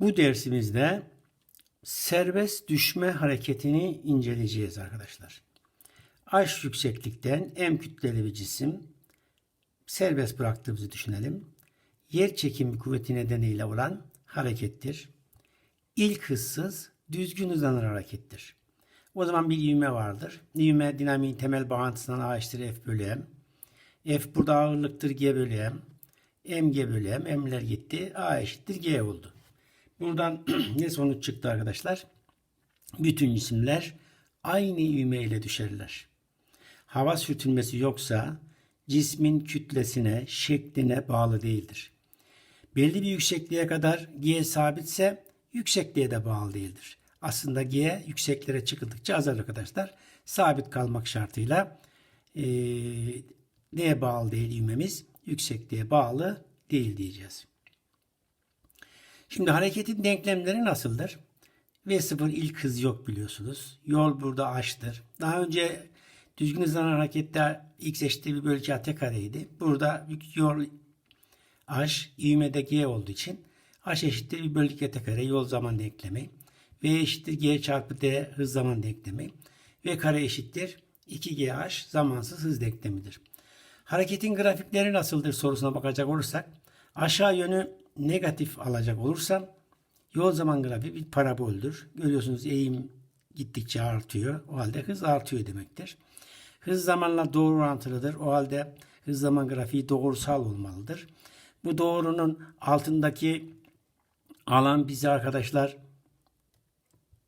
Bu dersimizde serbest düşme hareketini inceleyeceğiz arkadaşlar. Aş yükseklikten M kütleli bir cisim serbest bıraktığımızı düşünelim. Yer çekimi kuvveti nedeniyle olan harekettir. İlk hızsız düzgün hızlanan harekettir. O zaman bir ivme vardır. İvme dinamiğin temel bağıntısından A eşittir F bölü M. F burada ağırlıktır G bölü M. M G bölü M. M'ler gitti. A eşittir G oldu. Buradan ne sonuç çıktı arkadaşlar? Bütün cisimler aynı ivme ile düşerler. Hava sürtünmesi yoksa cismin kütlesine, şekline bağlı değildir. Belli bir yüksekliğe kadar G sabitse yüksekliğe de bağlı değildir. Aslında G yükseklere çıkıldıkça azalır arkadaşlar. Sabit kalmak şartıyla e, neye bağlı değil ivmemiz? Yüksekliğe bağlı değil diyeceğiz. Şimdi hareketin denklemleri nasıldır? V0 ilk hız yok biliyorsunuz. Yol burada h'tır. Daha önce düzgün hızlanan harekette x eşittir bir bölü 2 at kareydi. Burada yol h, ivmede g olduğu için h eşittir bir bölü 2 at kare yol zaman denklemi. V eşittir g çarpı d hız zaman denklemi. V kare eşittir 2gh zamansız hız denklemidir. Hareketin grafikleri nasıldır sorusuna bakacak olursak aşağı yönü negatif alacak olursam yol zaman grafiği bir paraboldür. Görüyorsunuz eğim gittikçe artıyor. O halde hız artıyor demektir. Hız zamanla doğru orantılıdır. O halde hız zaman grafiği doğrusal olmalıdır. Bu doğrunun altındaki alan bize arkadaşlar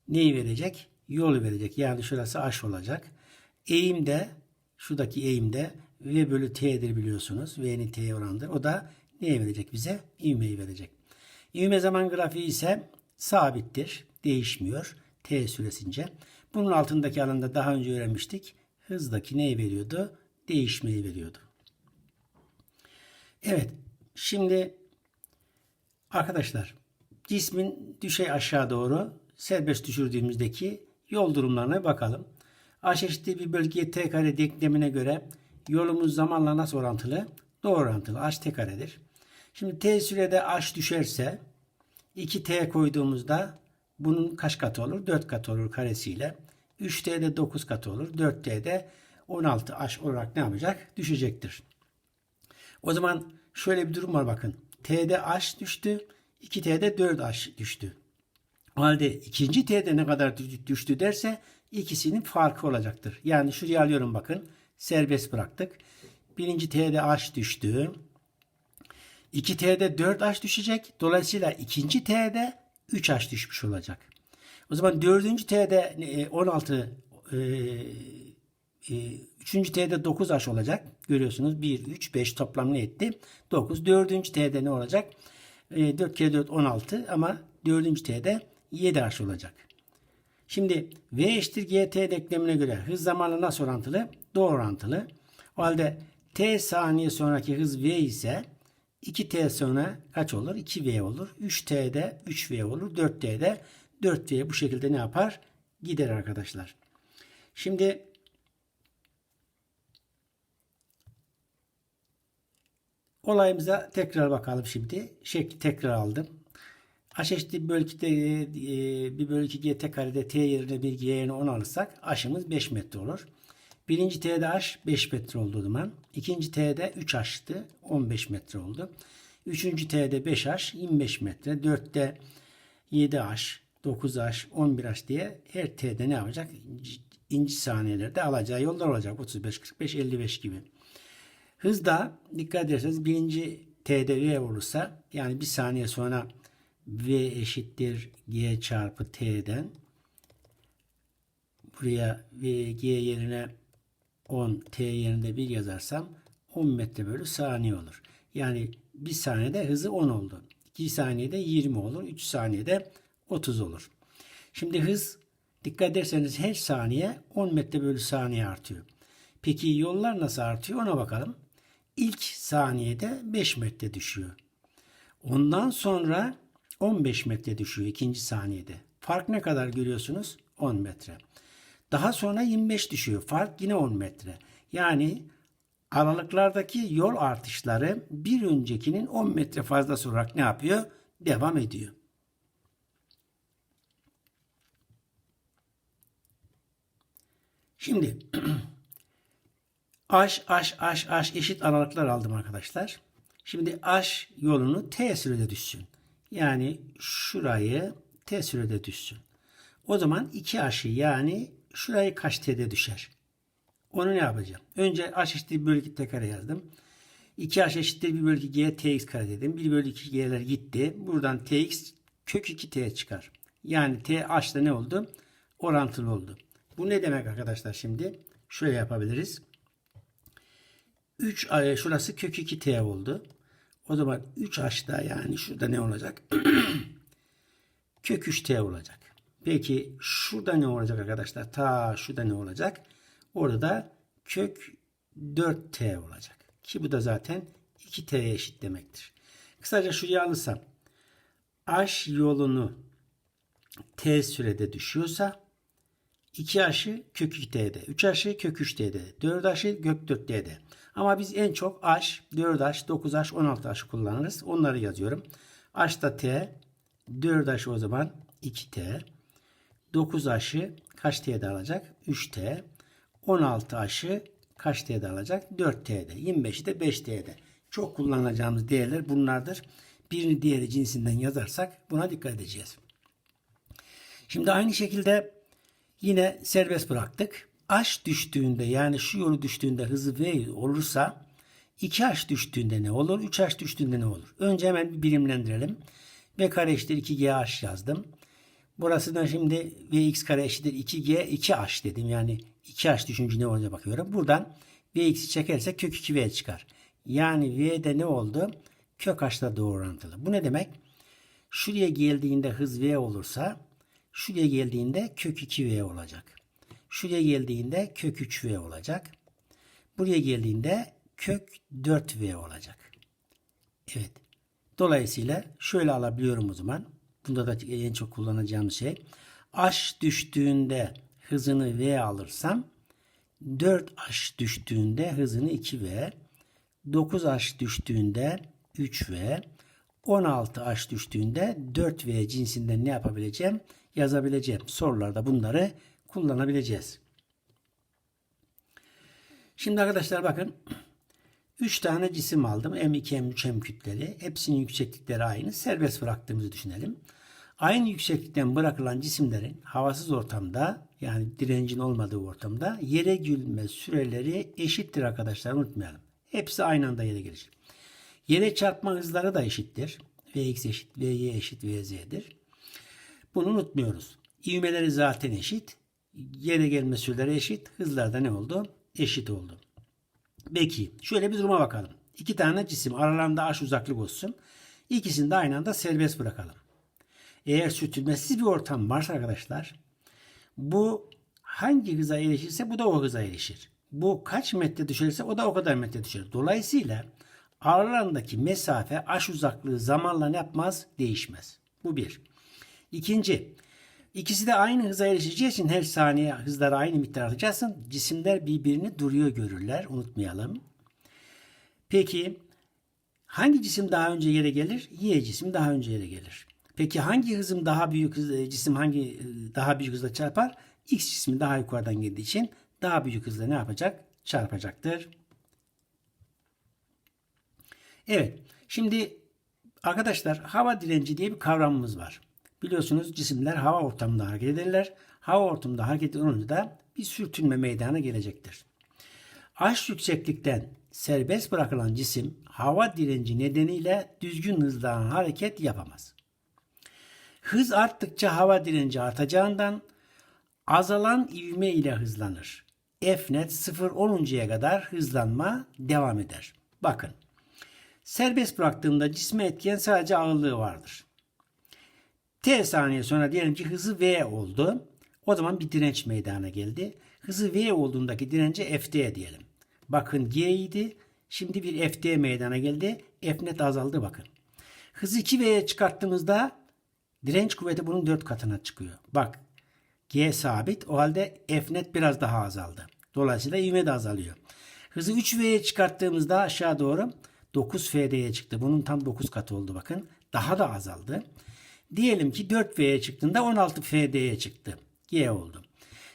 neyi verecek? Yolu verecek. Yani şurası h olacak. Eğim de şuradaki eğim de v bölü t'dir biliyorsunuz. V'nin t'ye oranıdır. O da neye verecek bize? İvmeyi verecek. İvme zaman grafiği ise sabittir. Değişmiyor. T süresince. Bunun altındaki alanda daha önce öğrenmiştik. Hızdaki neyi veriyordu? Değişmeyi veriyordu. Evet. Şimdi arkadaşlar cismin düşey aşağı doğru serbest düşürdüğümüzdeki yol durumlarına bakalım. H eşittir bir bölgeye t kare denklemine göre yolumuz zamanla nasıl orantılı? Doğru orantılı. H t karedir. Şimdi t sürede h düşerse 2t koyduğumuzda bunun kaç katı olur? 4 katı olur karesiyle. 3t de 9 katı olur. 4t de 16 h olarak ne yapacak? Düşecektir. O zaman şöyle bir durum var bakın. t'de h düştü. 2t'de 4h düştü. O halde ikinci t'de ne kadar düştü derse ikisinin farkı olacaktır. Yani şuraya alıyorum bakın. Serbest bıraktık. Birinci t'de h düştü. 2T'de 4H düşecek. Dolayısıyla ikinci T'de 3H düşmüş olacak. O zaman dördüncü T'de 16 e, e, üçüncü T'de 9H olacak. Görüyorsunuz 1, 3, 5 toplam ne etti? 9. Dördüncü T'de ne olacak? 4 kere 4 16 ama dördüncü T'de 7H olacak. Şimdi V eşittir GT denklemine göre hız zamanla nasıl orantılı? Doğru orantılı. O halde T saniye sonraki hız V ise 2t sonra kaç olur? 2v olur. 3t'de 3v olur. 4t'de 4v bu şekilde ne yapar? Gider arkadaşlar. Şimdi olayımıza tekrar bakalım şimdi. Şekli tekrar aldım. H eşittir bölü 2 bir bölü 2 g t karede t yerine bir g yerine 10 alırsak h'ımız 5 metre olur. Birinci T'de H 5 metre oldu o zaman. İkinci T'de 3 H'tı. 15 metre oldu. Üçüncü T'de 5H 25 metre. 4'te 7H, 9H, 11H diye her T'de ne yapacak? İnci saniyelerde alacağı yollar olacak. 35, 45, 55 gibi. Hızda dikkat ederseniz birinci T'de V olursa yani bir saniye sonra V eşittir G çarpı T'den buraya V, G yerine 10 T yerine 1 yazarsam 10 metre bölü saniye olur. Yani 1 saniyede hızı 10 oldu. 2 saniyede 20 olur. 3 saniyede 30 olur. Şimdi hız dikkat ederseniz her saniye 10 metre bölü saniye artıyor. Peki yollar nasıl artıyor ona bakalım. İlk saniyede 5 metre düşüyor. Ondan sonra 15 metre düşüyor ikinci saniyede. Fark ne kadar görüyorsunuz? 10 metre. Daha sonra 25 düşüyor. Fark yine 10 metre. Yani aralıklardaki yol artışları bir öncekinin 10 metre fazlası olarak ne yapıyor? Devam ediyor. Şimdi aş aş aş aş eşit aralıklar aldım arkadaşlar. Şimdi aş yolunu t sürede düşsün. Yani şurayı t sürede düşsün. O zaman 2 aşı yani şurayı kaç T'de düşer? Onu ne yapacağım? Önce H eşittir 1 bölü 2 T kare yazdım. 2H eşittir 1 bölü 2 G Tx kare dedim. 1 bölü 2 G'ler gitti. Buradan Tx kök 2 T çıkar. Yani T H'da ne oldu? Orantılı oldu. Bu ne demek arkadaşlar şimdi? Şöyle yapabiliriz. 3 ay şurası kök 2 t oldu. O zaman 3 h'da yani şurada ne olacak? kök 3 t olacak. Peki şurada ne olacak arkadaşlar? Ta şurada ne olacak? Orada da kök 4 t olacak. Ki bu da zaten 2 t'ye eşit demektir. Kısaca şuraya alırsam h yolunu t sürede düşüyorsa 2 aşı kök 2t'de, 3 aşı kök 3t'de, 4 aşı kök 4t'de. Ama biz en çok h, 4h, 9h, 16h kullanırız. Onları yazıyorum. h da t, 4h o zaman 2t, 9h'ı kaç t'de alacak? 3t, 16h'ı kaç t'de alacak? 4t'de, 25'i de 5t'de. Çok kullanacağımız değerler bunlardır. Birini diğeri cinsinden yazarsak buna dikkat edeceğiz. Şimdi aynı şekilde Yine serbest bıraktık. H düştüğünde yani şu yolu düştüğünde hızı V olursa 2H düştüğünde ne olur? 3H düştüğünde ne olur? Önce hemen bir birimlendirelim. V kare eşittir 2GH yazdım. Burası da şimdi Vx kare eşittir 2G 2H dedim. Yani 2H düşünce ne bakıyorum. Buradan Vx'i çekersek kök 2V çıkar. Yani V'de ne oldu? Kök H'la doğru orantılı. Bu ne demek? Şuraya geldiğinde hız V olursa Şuraya geldiğinde kök 2v olacak. Şuraya geldiğinde kök 3v olacak. Buraya geldiğinde kök 4v olacak. Evet. Dolayısıyla şöyle alabiliyorum o zaman. Bunda da en çok kullanacağım şey. H düştüğünde hızını v alırsam 4h düştüğünde hızını 2v 9h düştüğünde 3v 16h düştüğünde 4v cinsinden ne yapabileceğim? yazabileceğim. Sorularda bunları kullanabileceğiz. Şimdi arkadaşlar bakın 3 tane cisim aldım. M2, M3, M kütleli. Hepsinin yükseklikleri aynı. Serbest bıraktığımızı düşünelim. Aynı yükseklikten bırakılan cisimlerin havasız ortamda yani direncin olmadığı ortamda yere gülme süreleri eşittir arkadaşlar unutmayalım. Hepsi aynı anda yere gelir. Yere çarpma hızları da eşittir. Vx eşit, Vy eşit, Vz'dir. Bunu unutmuyoruz. İvmeleri zaten eşit. Yere gelme süreleri eşit. Hızlar da ne oldu? Eşit oldu. Peki şöyle bir duruma bakalım. İki tane cisim aralarında aş uzaklık olsun. İkisini de aynı anda serbest bırakalım. Eğer sürtünmesiz bir ortam varsa arkadaşlar bu hangi hıza erişirse bu da o hıza erişir. Bu kaç metre düşerse o da o kadar metre düşer. Dolayısıyla aralarındaki mesafe aş uzaklığı zamanla ne yapmaz? Değişmez. Bu bir. İkinci, ikisi de aynı hıza erişeceği için her saniye hızları aynı miktar artacaksın. Cisimler birbirini duruyor görürler. Unutmayalım. Peki hangi cisim daha önce yere gelir? Y cisim daha önce yere gelir. Peki hangi hızım daha büyük hız, cisim hangi daha büyük hızla çarpar? X cismi daha yukarıdan geldiği için daha büyük hızla ne yapacak? Çarpacaktır. Evet. Şimdi arkadaşlar hava direnci diye bir kavramımız var. Biliyorsunuz cisimler hava ortamında hareket ederler. Hava ortamında hareket olunca da bir sürtünme meydana gelecektir. H yükseklikten serbest bırakılan cisim hava direnci nedeniyle düzgün hızla hareket yapamaz. Hız arttıkça hava direnci artacağından azalan ivme ile hızlanır. F net 0 oluncaya kadar hızlanma devam eder. Bakın. Serbest bıraktığımda cisme etken sadece ağırlığı vardır. T saniye sonra diyelim ki hızı V oldu. O zaman bir direnç meydana geldi. Hızı V olduğundaki dirence FD diyelim. Bakın G idi. Şimdi bir FD meydana geldi. F net azaldı bakın. Hızı 2V'ye çıkarttığımızda direnç kuvveti bunun 4 katına çıkıyor. Bak G sabit. O halde F net biraz daha azaldı. Dolayısıyla ivme de azalıyor. Hızı 3V'ye çıkarttığımızda aşağı doğru 9 FD'ye çıktı. Bunun tam 9 katı oldu bakın. Daha da azaldı. Diyelim ki 4V'ye çıktığında 16FD'ye çıktı. G oldu.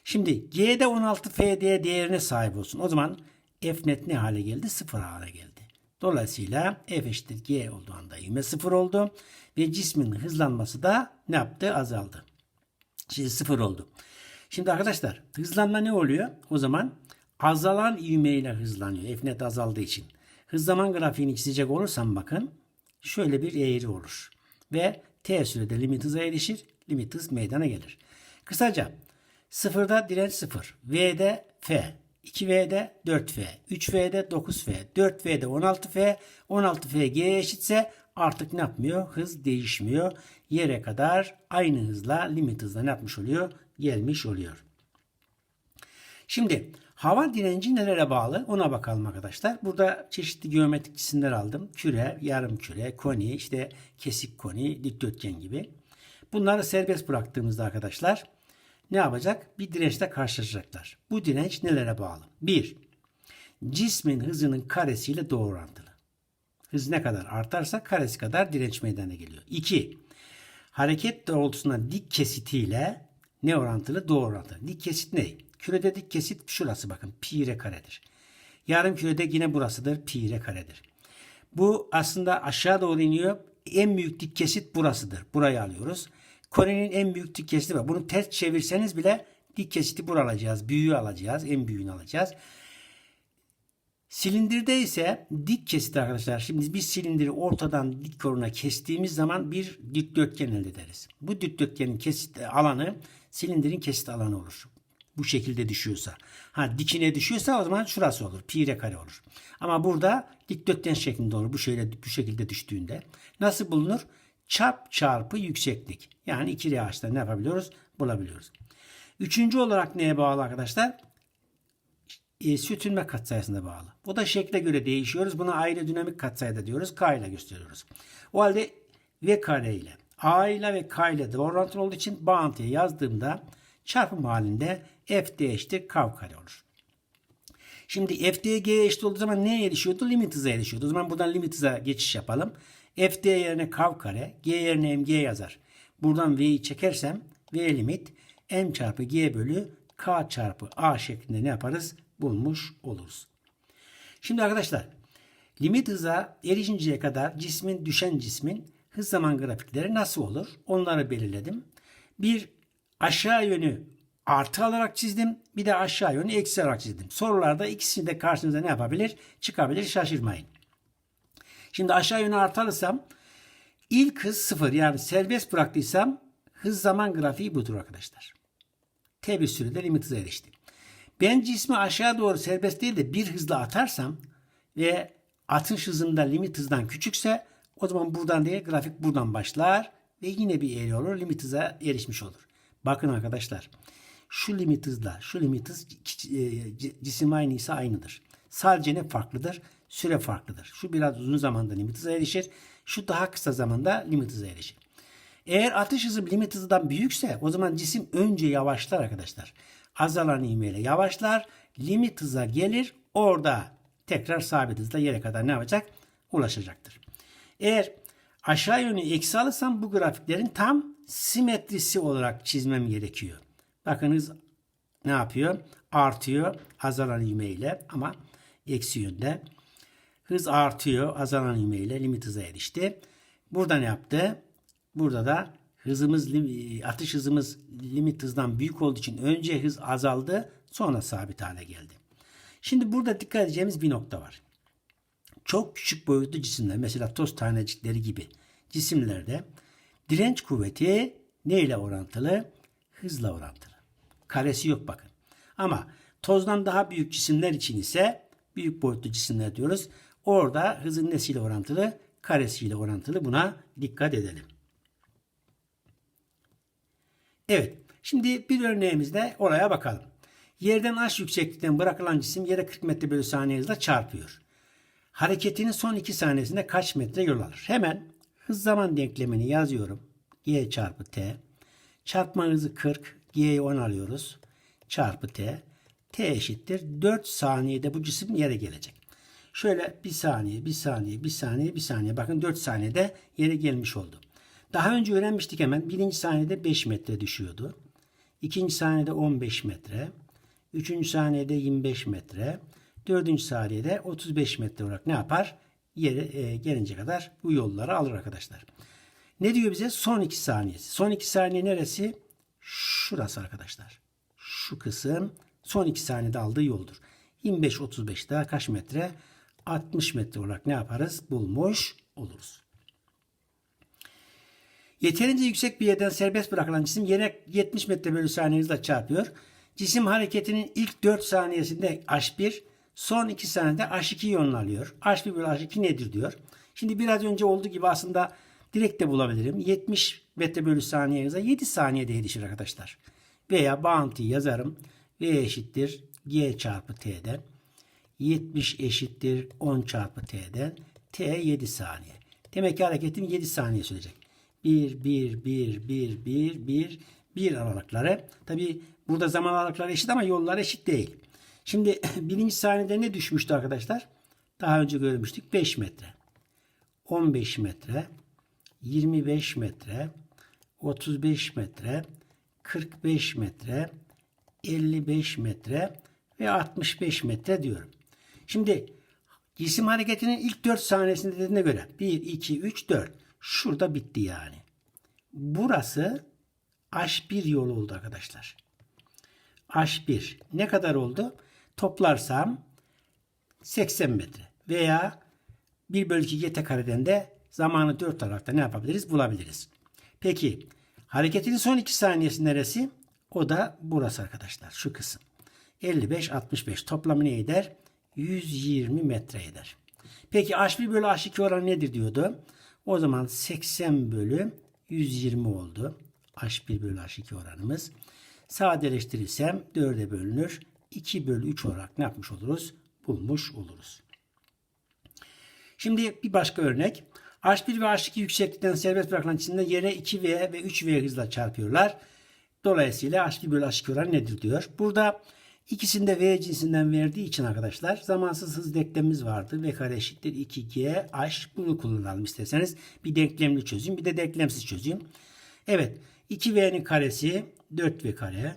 Şimdi G'de 16 FD değerine sahip olsun. O zaman F net ne hale geldi? Sıfır hale geldi. Dolayısıyla F eşittir G olduğu anda ivme sıfır oldu. Ve cismin hızlanması da ne yaptı? Azaldı. Şimdi sıfır oldu. Şimdi arkadaşlar hızlanma ne oluyor? O zaman azalan ivmeyle hızlanıyor. F net azaldığı için. Hız grafiğini çizecek olursam bakın şöyle bir eğri olur. Ve t sürede limit hıza erişir. Limit hız meydana gelir. Kısaca sıfırda direnç sıfır. V'de F. 2V'de 4F. 3V'de 9F. 4V'de 16F. 16F G'ye eşitse artık ne yapmıyor? Hız değişmiyor. Yere kadar aynı hızla limit hızla ne yapmış oluyor? Gelmiş oluyor. Şimdi hava direnci nelere bağlı ona bakalım arkadaşlar. Burada çeşitli geometrik cisimler aldım. Küre, yarım küre, koni, işte kesik koni, dikdörtgen gibi. Bunları serbest bıraktığımızda arkadaşlar ne yapacak? Bir dirençle karşılaşacaklar. Bu direnç nelere bağlı? 1. Cismin hızının karesiyle doğru orantılı. Hız ne kadar artarsa karesi kadar direnç meydana geliyor. 2. Hareket doğrultusuna dik kesitiyle ne orantılı? Doğru orantılı. Dik kesit ne? Kürede dik kesit şurası bakın pi r karedir. Yarım kürede yine burasıdır pi r karedir. Bu aslında aşağı doğru iniyor. En büyük dik kesit burasıdır. Burayı alıyoruz. Kore'nin en büyük dik kesiti var. Bunu ters çevirseniz bile dik kesiti bura alacağız. Büyüğü alacağız. En büyüğünü alacağız. Silindirde ise dik kesit arkadaşlar. Şimdi biz silindiri ortadan dik koruna kestiğimiz zaman bir dikdörtgen elde ederiz. Bu dikdörtgenin kesit alanı silindirin kesit alanı olur. Bu şekilde düşüyorsa. Ha dikine düşüyorsa o zaman şurası olur. Pi r kare olur. Ama burada dikdörtgen şeklinde olur. Bu şöyle bu şekilde düştüğünde. Nasıl bulunur? Çarp çarpı yükseklik. Yani iki rehaçta ne yapabiliyoruz? Bulabiliyoruz. Üçüncü olarak neye bağlı arkadaşlar? e, sürtünme katsayısına bağlı. Bu da şekle göre değişiyoruz. Buna aerodinamik katsayı da diyoruz. K ile gösteriyoruz. O halde V kare ile A ile ve K ile de orantılı olduğu için bağıntıya yazdığımda çarpım halinde F D eşittir K kare olur. Şimdi F G'ye eşit olduğu zaman neye erişiyordu? Limit hıza erişiyordu. O zaman buradan limit hıza geçiş yapalım. F D yerine K kare, G yerine M G yazar. Buradan V'yi çekersem V limit M çarpı G bölü K çarpı A şeklinde ne yaparız? bulmuş oluruz. Şimdi arkadaşlar limit hıza erişinceye kadar cismin düşen cismin hız zaman grafikleri nasıl olur? Onları belirledim. Bir aşağı yönü artı alarak çizdim. Bir de aşağı yönü eksi alarak çizdim. Sorularda ikisini de karşınıza ne yapabilir? Çıkabilir şaşırmayın. Şimdi aşağı yönü artı alırsam ilk hız sıfır yani serbest bıraktıysam hız zaman grafiği budur arkadaşlar. T bir sürede limit hıza erişti. Ben cismi aşağı doğru serbest değil de bir hızla atarsam ve atış hızında limit hızdan küçükse o zaman buradan değil grafik buradan başlar ve yine bir eğri olur. Limit hıza erişmiş olur. Bakın arkadaşlar şu limit hızla şu limit hız e, cisim aynıysa aynıdır. Sadece ne farklıdır? Süre farklıdır. Şu biraz uzun zamanda limit hıza erişir. Şu daha kısa zamanda limit hıza erişir. Eğer atış hızı limit hızından büyükse o zaman cisim önce yavaşlar arkadaşlar azalan ivmeyle yavaşlar. Limit hıza gelir. Orada tekrar sabit hızla yere kadar ne yapacak? Ulaşacaktır. Eğer aşağı yönü eksi alırsam bu grafiklerin tam simetrisi olarak çizmem gerekiyor. Bakınız ne yapıyor? Artıyor azalan ivmeyle ama eksi yönde. Hız artıyor azalan ivmeyle limit hıza erişti. Burada ne yaptı? Burada da hızımız atış hızımız limit hızdan büyük olduğu için önce hız azaldı sonra sabit hale geldi. Şimdi burada dikkat edeceğimiz bir nokta var. Çok küçük boyutlu cisimler mesela toz tanecikleri gibi cisimlerde direnç kuvveti ne ile orantılı? Hızla orantılı. Karesi yok bakın. Ama tozdan daha büyük cisimler için ise büyük boyutlu cisimler diyoruz. Orada hızın nesiyle orantılı? Karesiyle orantılı. Buna dikkat edelim. Evet. Şimdi bir örneğimizde oraya bakalım. Yerden aş yükseklikten bırakılan cisim yere 40 metre bölü saniye hızla çarpıyor. Hareketinin son 2 saniyesinde kaç metre yol alır? Hemen hız zaman denklemini yazıyorum. G çarpı T. Çarpma hızı 40. G'yi 10 alıyoruz. Çarpı T. T eşittir. 4 saniyede bu cisim yere gelecek. Şöyle bir saniye, bir saniye, bir saniye, bir saniye. Bakın 4 saniyede yere gelmiş oldu. Daha önce öğrenmiştik hemen. Birinci saniyede 5 metre düşüyordu. ikinci saniyede 15 metre, üçüncü saniyede 25 metre, dördüncü saniyede 35 metre olarak ne yapar? Yere e, gelince kadar bu yolları alır arkadaşlar. Ne diyor bize? Son 2 saniyesi. Son 2 saniye neresi? Şurası arkadaşlar. Şu kısım son 2 saniyede aldığı yoldur. 25-35 daha kaç metre? 60 metre olarak ne yaparız? Bulmuş oluruz. Yeterince yüksek bir yerden serbest bırakılan cisim yere 70 metre bölü saniye hızla çarpıyor. Cisim hareketinin ilk 4 saniyesinde H1, son 2 saniyede H2 yönünü alıyor. H1 bölü H2 nedir diyor. Şimdi biraz önce olduğu gibi aslında direkt de bulabilirim. 70 metre bölü saniye hıza 7 saniyede yetişir arkadaşlar. Veya bağıntıyı yazarım. V eşittir G çarpı T'den. 70 eşittir 10 çarpı T'den. T 7 saniye. Demek ki hareketim 7 saniye sürecek. 1, 1, 1, 1, 1, 1, 1 aralıkları. Tabi burada zaman aralıkları eşit ama yollar eşit değil. Şimdi birinci saniyede ne düşmüştü arkadaşlar? Daha önce görmüştük. 5 metre. 15 metre. 25 metre. 35 metre. 45 metre. 55 metre ve 65 metre diyorum. Şimdi cisim hareketinin ilk 4 saniyesinde dediğine göre 1, 2, 3, 4. Şurada bitti yani. Burası H1 yolu oldu arkadaşlar. H1 ne kadar oldu? Toplarsam 80 metre veya 1 bölü 2 gt kareden de zamanı 4 olarak da ne yapabiliriz? Bulabiliriz. Peki hareketin son 2 saniyesi neresi? O da burası arkadaşlar. Şu kısım. 55, 65. Toplamı ne eder? 120 metre eder. Peki H1 bölü H2 oranı nedir diyordu? O zaman 80 bölü 120 oldu. H1 bölü H2 oranımız. Sadeleştirirsem 4'e bölünür. 2 bölü 3 olarak ne yapmış oluruz? Bulmuş oluruz. Şimdi bir başka örnek. H1 ve H2 yükseklikten serbest bırakılan cisimde yere 2V ve 3V hızla çarpıyorlar. Dolayısıyla H1 bölü H2 oranı nedir diyor. Burada ikisinde V cinsinden verdiği için arkadaşlar zamansız hız denklemimiz vardı. V kare eşittir 2G H. Bunu kullanalım isterseniz. Bir denklemli çözeyim bir de denklemsiz çözeyim. Evet 2V'nin karesi 4V kare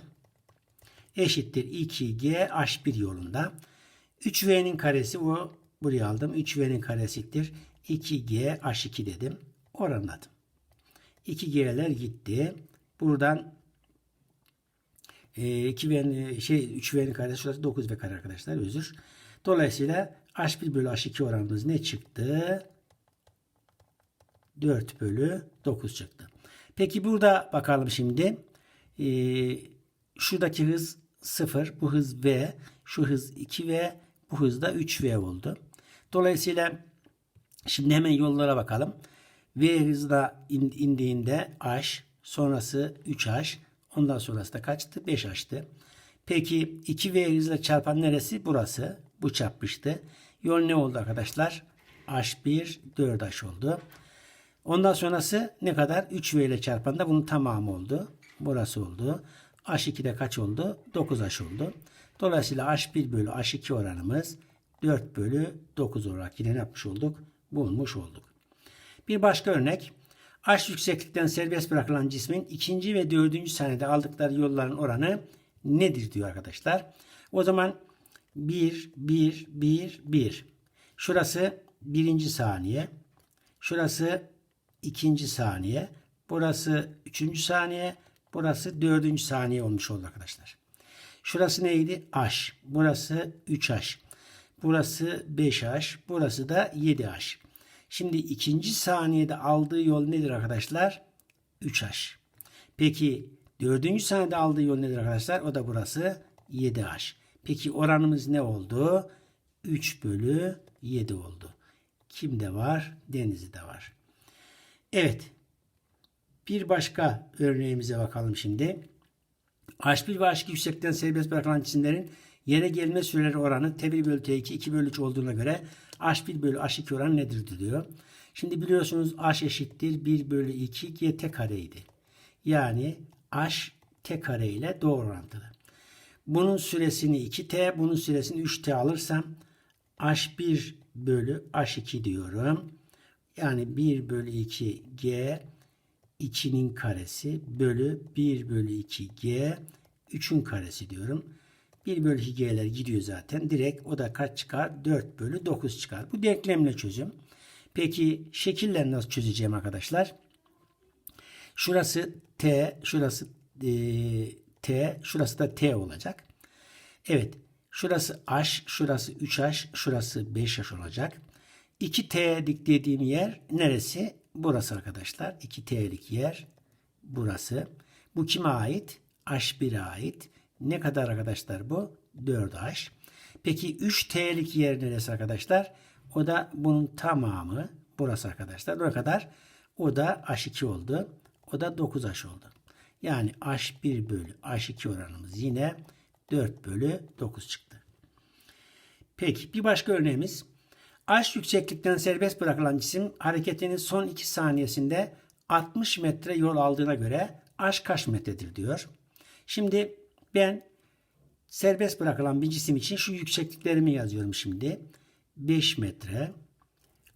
eşittir 2G H1 yolunda. 3V'nin karesi o buraya aldım. 3V'nin karesidir. 2G H2 dedim. Oranladım. 2G'ler gitti. Buradan e, 2V'nin şey 3V'nin karesi şurası 9V kare arkadaşlar özür. Dolayısıyla H1 bölü H2 oranımız ne çıktı? 4 bölü 9 çıktı. Peki burada bakalım şimdi. Ee, şuradaki hız 0. Bu hız V. Şu hız 2V. Bu hız da 3V oldu. Dolayısıyla şimdi hemen yollara bakalım. V in, indiğinde H. Sonrası 3H. Ondan sonrası da kaçtı? 5H'tı. Peki 2V hızla çarpan neresi? Burası. Bu çarpmıştı. Yol ne oldu arkadaşlar? H1 4H oldu. Ondan sonrası ne kadar? 3V ile çarpan da bunun tamamı oldu. Burası oldu. H2'de kaç oldu? 9H oldu. Dolayısıyla H1 bölü H2 oranımız 4 bölü 9 olarak yine ne yapmış olduk? Bulmuş olduk. Bir başka örnek. H yükseklikten serbest bırakılan cismin ikinci ve dördüncü saniyede aldıkları yolların oranı nedir diyor arkadaşlar. O zaman 1, 1, 1, 1. Şurası birinci saniye. Şurası ikinci saniye. Burası üçüncü saniye. Burası dördüncü saniye olmuş oldu arkadaşlar. Şurası neydi? H. Burası 3H. Burası 5H. Burası da 7H. Şimdi ikinci saniyede aldığı yol nedir arkadaşlar? 3H. Peki dördüncü saniyede aldığı yol nedir arkadaşlar? O da burası 7H. Peki oranımız ne oldu? 3 bölü 7 oldu. Kimde var? Denizli'de var. Evet. Bir başka örneğimize bakalım şimdi. H1 ve H2 yüksekten serbest bırakılan cisimlerin yere gelme süreleri oranı T1 bölü T2 2 bölü 3 olduğuna göre H1 bölü H2 oranı nedir diyor. Şimdi biliyorsunuz H eşittir 1 bölü 2 GT kareydi. Yani H T kare ile doğru orantılı. Bunun süresini 2T, bunun süresini 3T alırsam H1 bölü H2 diyorum. Yani 1 bölü 2 G 2'nin karesi bölü 1 bölü 2 G 3'ün karesi diyorum. 1 bölü 2 G'ler gidiyor zaten. Direkt o da kaç çıkar? 4 bölü 9 çıkar. Bu denklemle çözüm. Peki şekille nasıl çözeceğim arkadaşlar? Şurası T, şurası e, T, şurası da T olacak. Evet. Şurası H, şurası 3H, şurası 5H olacak. 2T'lik dediğim yer neresi? Burası arkadaşlar. 2T'lik yer burası. Bu kime ait? H1'e ait. Ne kadar arkadaşlar bu? 4H. Peki 3T'lik yer neresi arkadaşlar? O da bunun tamamı. Burası arkadaşlar. Ne kadar? O da H2 oldu. O da 9H oldu. Yani H1 bölü H2 oranımız yine 4 bölü 9 çıktı. Peki bir başka örneğimiz. H yükseklikten serbest bırakılan cisim hareketinin son 2 saniyesinde 60 metre yol aldığına göre H kaç metredir diyor. Şimdi ben serbest bırakılan bir cisim için şu yüksekliklerimi yazıyorum şimdi. 5 metre,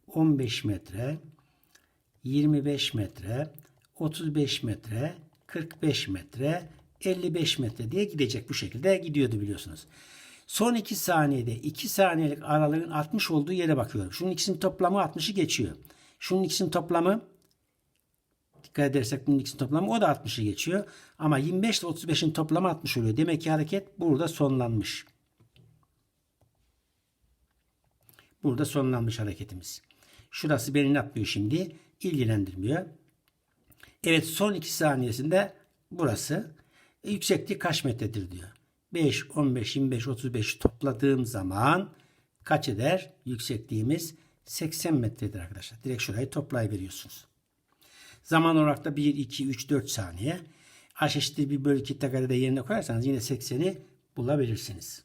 15 metre, 25 metre, 35 metre, 45 metre, 55 metre diye gidecek bu şekilde gidiyordu biliyorsunuz. Son 2 saniyede 2 saniyelik aralığın 60 olduğu yere bakıyorum. Şunun ikisinin toplamı 60'ı geçiyor. Şunun ikisinin toplamı dikkat edersek bunun ikisinin toplamı o da 60'ı geçiyor. Ama 25 ile 35'in toplamı 60 oluyor. Demek ki hareket burada sonlanmış. Burada sonlanmış hareketimiz. Şurası beni ne yapıyor şimdi? İlgilendirmiyor. Evet son 2 saniyesinde burası. E, yüksekliği kaç metredir diyor. 5, 15, 25, 35 topladığım zaman kaç eder? Yüksekliğimiz 80 metredir arkadaşlar. Direkt şurayı toplayıveriyorsunuz. Zaman olarak da 1, 2, 3, 4 saniye. H eşittir 1 bölü 2 de yerine koyarsanız yine 80'i bulabilirsiniz.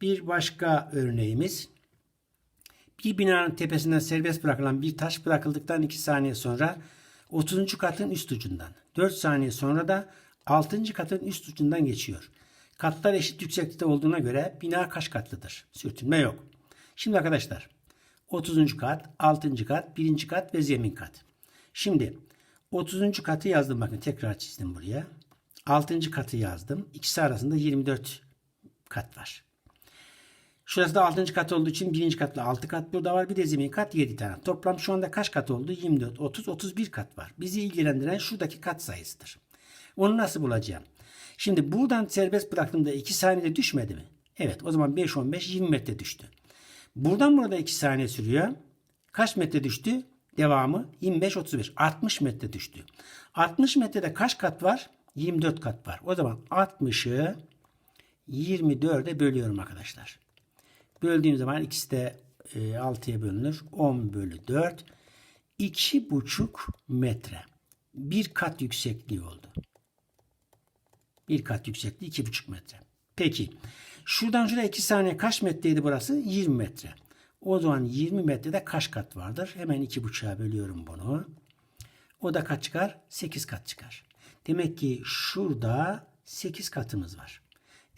Bir başka örneğimiz. Bir binanın tepesinden serbest bırakılan bir taş bırakıldıktan 2 saniye sonra 30. katın üst ucundan, 4 saniye sonra da 6. katın üst ucundan geçiyor. Katlar eşit yükseklikte olduğuna göre bina kaç katlıdır? Sürtünme yok. Şimdi arkadaşlar 30. kat, 6. kat, 1. kat ve zemin kat. Şimdi 30. katı yazdım bakın tekrar çizdim buraya. 6. katı yazdım. İkisi arasında 24 kat var. Şurası da 6. kat olduğu için 1. katla 6 kat burada var. Bir de zemin kat 7 tane. Toplam şu anda kaç kat oldu? 24, 30, 31 kat var. Bizi ilgilendiren şuradaki kat sayısıdır. Onu nasıl bulacağım? Şimdi buradan serbest bıraktığımda 2 saniyede düşmedi mi? Evet o zaman 5, 15, 20 metre düştü. Buradan burada 2 saniye sürüyor. Kaç metre düştü? Devamı 25, 35. 60 metre düştü. 60 metrede kaç kat var? 24 kat var. O zaman 60'ı 24'e bölüyorum arkadaşlar. Böldüğüm zaman ikisi de e, 6'ya bölünür. 10 bölü 4. 2,5 metre. Bir kat yüksekliği oldu. Bir kat yüksekliği 2,5 metre. Peki. Şuradan şuraya 2 saniye kaç metreydi burası? 20 metre. O zaman 20 metrede kaç kat vardır? Hemen 2,5'a bölüyorum bunu. O da kaç çıkar? 8 kat çıkar. Demek ki şurada 8 katımız var.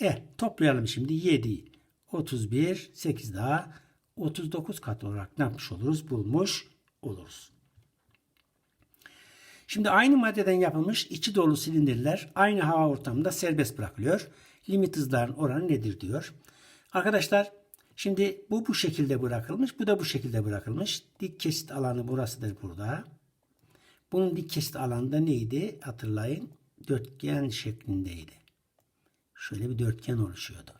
E toplayalım şimdi 7, 31, 8 daha 39 kat olarak ne yapmış oluruz? Bulmuş oluruz. Şimdi aynı maddeden yapılmış içi dolu silindirler aynı hava ortamında serbest bırakılıyor. Limit hızların oranı nedir diyor. Arkadaşlar şimdi bu bu şekilde bırakılmış. Bu da bu şekilde bırakılmış. Dik kesit alanı burasıdır burada. Bunun dik kesit alanı da neydi? Hatırlayın. Dörtgen şeklindeydi. Şöyle bir dörtgen oluşuyordu.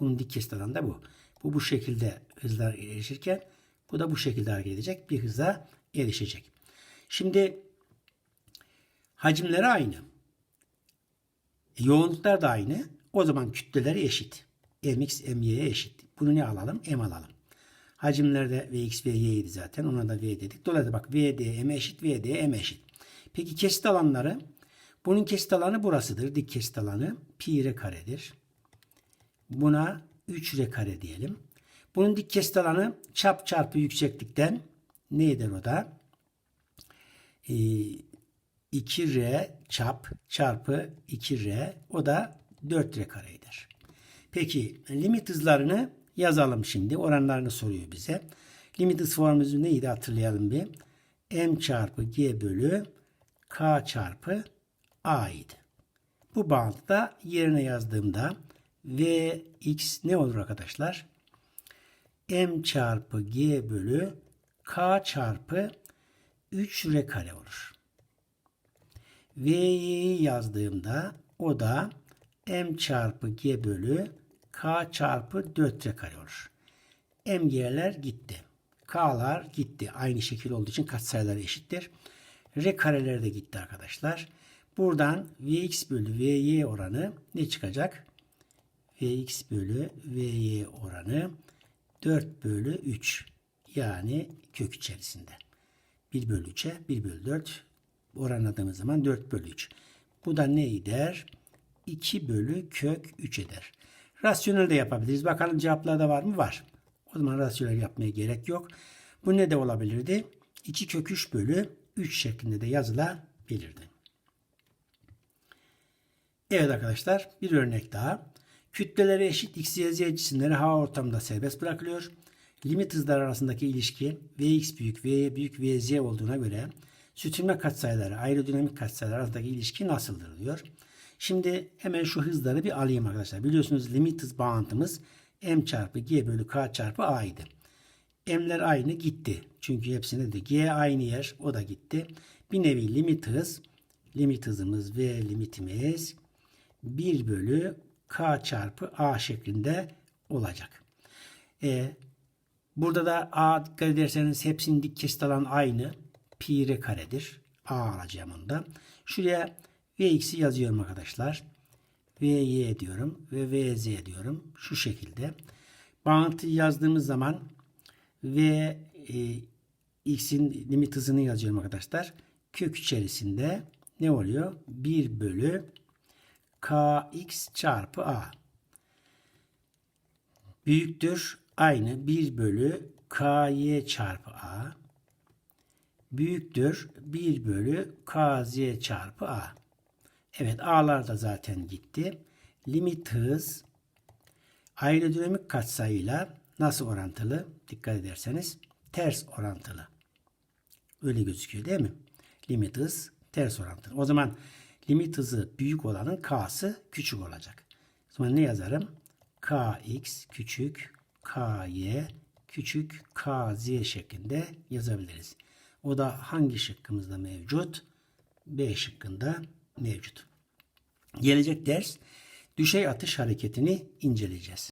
Bunun dik kesit alanı da bu. Bu bu şekilde hızlar erişirken bu da bu şekilde hareket edecek. Bir hıza erişecek. Şimdi hacimleri aynı. Yoğunluklar da aynı. O zaman kütleleri eşit. mx my'ye eşit. Bunu ne alalım? M alalım. Hacimlerde vx ve zaten. Ona da v dedik. Dolayısıyla bak vd m eşit vd m eşit. Peki kesit alanları bunun kesit alanı burasıdır. Dik kesit alanı pi r karedir. Buna 3 r kare diyelim. Bunun dik kesit alanı çap çarpı yükseklikten neydir o da? Ee, 2r çap çarpı 2r o da 4r karedir. Peki limit hızlarını yazalım şimdi. Oranlarını soruyor bize. Limit hız formülümüz neydi hatırlayalım bir. m çarpı g bölü k çarpı a idi. Bu bağıntıda yerine yazdığımda vx ne olur arkadaşlar? m çarpı g bölü k çarpı 3 r kare olur. V'yi yazdığımda o da m çarpı g bölü k çarpı 4 r kare olur. MG'ler gitti. K'lar gitti. Aynı şekil olduğu için katsayıları eşittir. R kareler de gitti arkadaşlar. Buradan Vx bölü Vy oranı ne çıkacak? Vx bölü Vy oranı 4 bölü 3. Yani kök içerisinde. 1 bölü 3'e 1 bölü 4 oranladığımız zaman 4 bölü 3. Bu da ne eder? 2 bölü kök 3 eder. Rasyonel de yapabiliriz. Bakalım cevaplarda var mı? Var. O zaman rasyonel yapmaya gerek yok. Bu ne de olabilirdi? 2 kök 3 bölü 3 şeklinde de yazılabilirdi. Evet arkadaşlar bir örnek daha. Kütleleri eşit x, y, z cisimleri hava ortamında serbest bırakılıyor. Limit hızlar arasındaki ilişki Vx büyük, Vy büyük, Vz olduğuna göre sürtünme katsayıları, aerodinamik katsayılar arasındaki ilişki nasıldır diyor. Şimdi hemen şu hızları bir alayım arkadaşlar. Biliyorsunuz limit hız bağıntımız m çarpı g bölü k çarpı a idi. M'ler aynı gitti. Çünkü hepsinde de g aynı yer. O da gitti. Bir nevi limit hız. Limit hızımız ve limitimiz 1 bölü k çarpı a şeklinde olacak. E, burada da a dikkat ederseniz hepsinin dik kesit alan aynı. Pi karedir. a alacağım onda. Şuraya vx'i yazıyorum arkadaşlar. vy diyorum ve vz diyorum. Şu şekilde. Bağıntıyı yazdığımız zaman v e, x'in limit hızını yazıyorum arkadaşlar. Kök içerisinde ne oluyor? 1 bölü kx çarpı a. Büyüktür aynı 1 bölü ky çarpı a. Büyüktür 1 bölü kz çarpı a. Evet a'lar da zaten gitti. Limit hız aerodinamik katsayıyla nasıl orantılı? Dikkat ederseniz ters orantılı. Öyle gözüküyor değil mi? Limit hız ters orantılı. O zaman limit hızı büyük olanın k'sı küçük olacak. O zaman ne yazarım? kx küçük ky küçük kz şeklinde yazabiliriz. O da hangi şıkkımızda mevcut? B şıkkında mevcut. Gelecek ders düşey atış hareketini inceleyeceğiz.